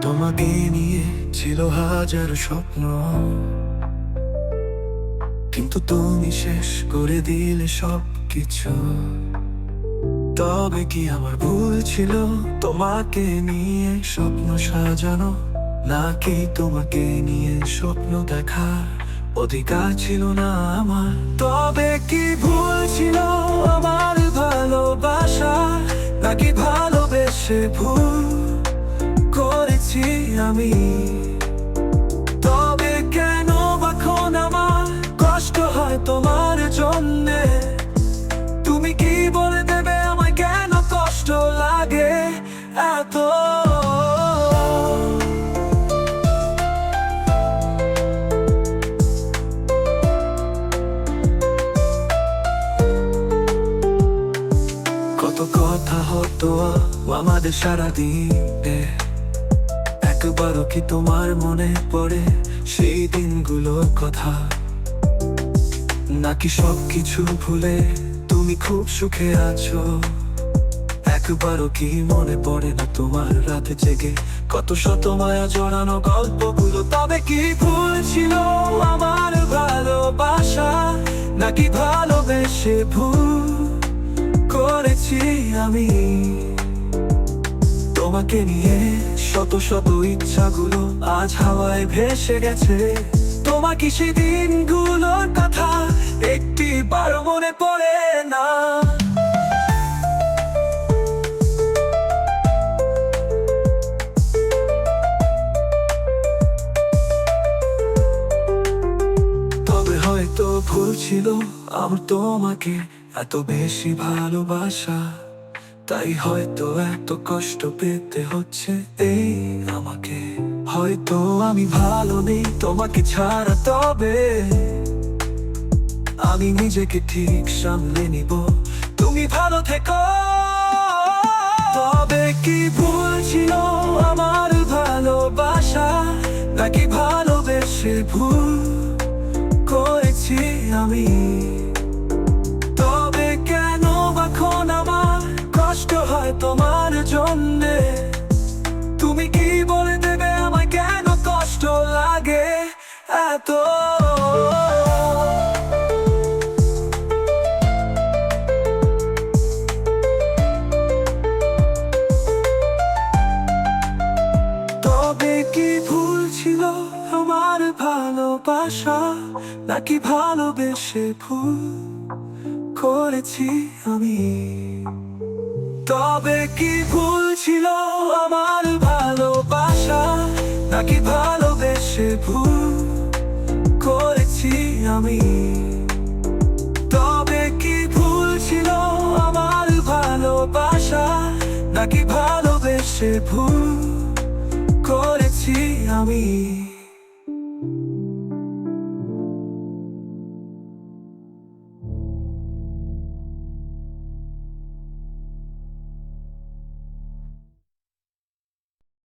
তোমাকে নিয়ে ছিল হাজার স্বপ্ন। কিন্তু তুমি শেষ করে দিলে সব কিছু তবে কি আমার ভুল ছিল? তোমাকে নিয়ে স্বপ্ন সাজানো? নাকি তোমাকে নিয়ে স্বপ্ন দেখার অধিকার ছিল না আমার। তবে কি ভুল ছিল আমার ভালোবাসা? নাকি ভালোবেসে ভুল করেছি আমি? তবে কেন এখন আমার কষ্ট হয় তোমার জন্যে? তুমি কি বলে দেবে আমায় কেন কষ্ট লাগে? এত হতো আমাদের সারাদিনে একবারও কি তোমার মনে পড়ে সেই দিনগুলোর কথা? নাকি সব কিছু ভুলে তুমি খুব সুখে আছো? একবারও কি মনে পড়ে না তোমার রাতে জেগে? কত শত মায়া জড়ানো গল্পগুলো, তবে কি ভুল ছিল আমার ভালোবাসা? নাকি ভালোবেসে ভুল করেছি আমি। তোমাকে নিয়ে শত শত ইচ্ছাগুলো আজ হাওয়ায় ভেসে গেছে। তোমাকে সেই দিনগুলোর কথা একটি বার মনে পড়ে না? তবে হয়তো ভুল ছিল আমার তোমাকে এত বেশি ভালোবাসা, তাই হয়তো এত কষ্ট পেতে হচ্ছে। এই আমাকে, হয়তো আমি ভালো নেই তোমাকে ছাড়া, তবে আমি নিজেকে ঠিক সামলে নিব। তুমি ভালো থেকো। তবে কি ভুল ছিল আমার ভালোবাসা? নাকি ভালোবেসে ভুল করেছি আমি? এত তবে কি ভুল ছিল আমার ভালোবাসা? নাকি ভালোবেসে ভুল করেছি আমি? তবে কি ভুল ছিল আমার ভালোবাসা? নাকি ভালোবেসে ভুল আমি। তবে কি ভুল ছিল আমার ভালোবাসা? নাকি ভালোবেসে ভুল করেছি আমি?